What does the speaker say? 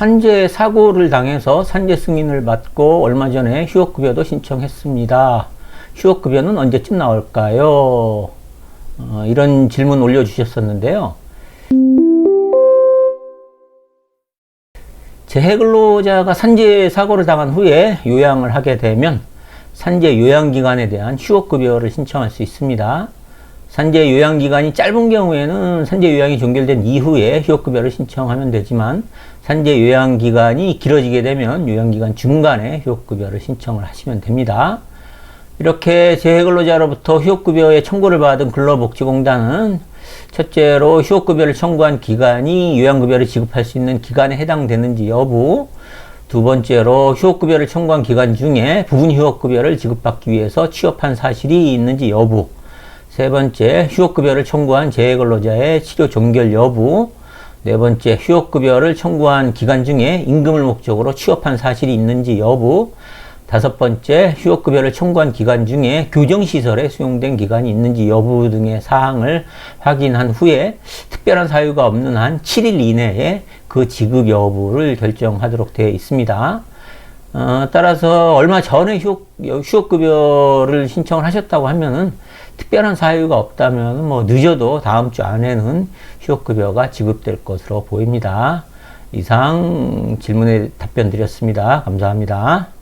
산재 사고를 당해서 산재 승인을 받고 얼마 전에 휴업급여도 신청했습니다. 휴업급여는 언제쯤 나올까요? 어, 이런 질문 올려주셨었는데요. 재해근로자가 산재 사고를 당한 후에 요양을 하게 되면 산재 요양기간에 대한 휴업급여를 신청할 수 있습니다. 산재 요양 기간이 짧은 경우에는 산재 요양이 종결된 이후에 휴업급여를 신청하면 되지만 산재 요양 기간이 길어지게 되면 요양 기간 중간에 휴업급여를 신청을 하시면 됩니다. 이렇게 재해근로자로부터 휴업급여의 청구를 받은 근로복지공단은 첫째로 휴업급여를 청구한 기간이 요양급여를 지급할 수 있는 기간에 해당되는지 여부, 두 번째로 휴업급여를 청구한 기간 중에 부분 휴업급여를 지급받기 위해서 취업한 사실이 있는지 여부, 세 번째, 휴업급여를 청구한 재해근로자의 치료 종결 여부. 네 번째, 휴업급여를 청구한 기간 중에 임금을 목적으로 취업한 사실이 있는지 여부. 다섯 번째, 휴업급여를 청구한 기간 중에 교정시설에 수용된 기간이 있는지 여부 등의 사항을 확인한 후에 특별한 사유가 없는 한 7일 이내에 그 지급 여부를 결정하도록 되어 있습니다. 어, 따라서 얼마 전에 휴업, 휴업급여를 신청을 하셨다고 하면은 특별한 사유가 없다면 뭐 늦어도 다음 주 안에는 휴업급여가 지급될 것으로 보입니다. 이상 질문에 답변 드렸습니다. 감사합니다.